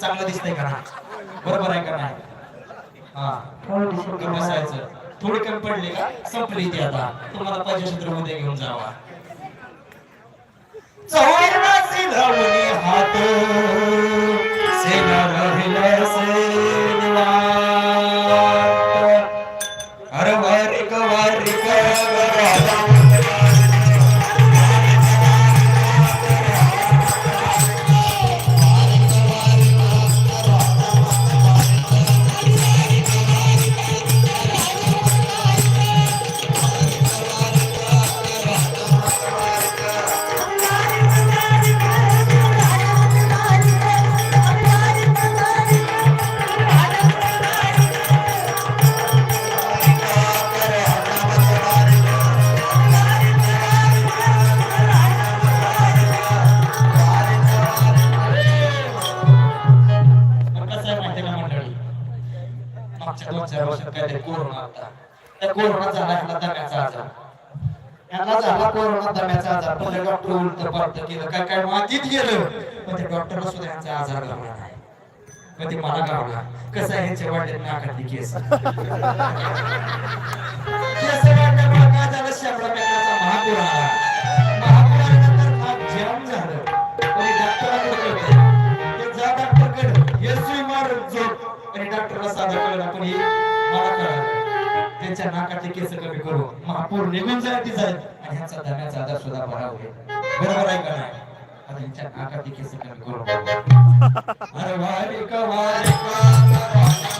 चांगलं दिसतंय का बरोबर आहे का नाही? हा. बसायचं थोडी कमी पडली का संपली ती आता. तुम्हाला पंचक्षेत्रमध्ये घेऊन जावा. चौरणाचे लावणी हात. मागच्या दोन चार वर्षात काहीतरी कोरोना होता. त्या कोरोना झाला ह्याला दम्याचा आजार ह्याला झाला कोरोना दम्याचा आजार पहिले डॉक्टर उलट केलं काय काय मातीत गेलं पण ते डॉक्टरला सुद्धा आजार गावला नाही पण ते मला गावला कसं आहे ह्यांच्या वाटेल नाकातली केस? केस काय झालं महापूर आला आणि डॉक्टरला साधा कळलं पण हे मला कळालं त्यांच्या नाकातले केस कमी करू. महापूर निघून ती जाईल आणि ह्यांचा दम्याचा आजार सुद्धा बरा होईल. बरोबर आहे का नाही? आता ह्यांच्या नाकातले केस कमी करू. अरे वारिक वारिक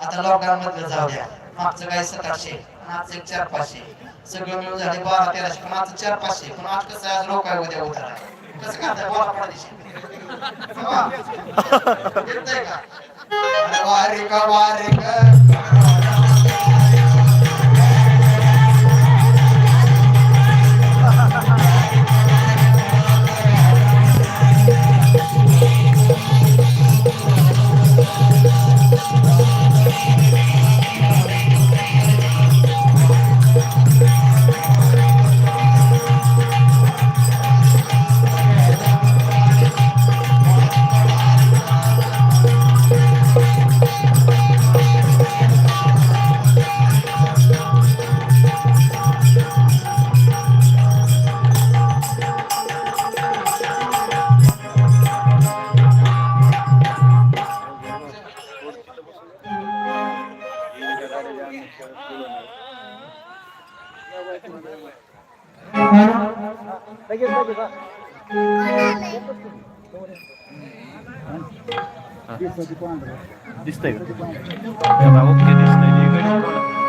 आता लॉकडाऊन जाऊ द्या. मागचं काय सतराशे मागचं चार पाचशे. सगळं मिळून झाले बारा तेराशे मागचं चार पाचशे. पण आज कसं आज लोक आहे उद्या उतारा कसं करताय बोला का वारे का वारे का दिसतंय? ओके दिसतंय.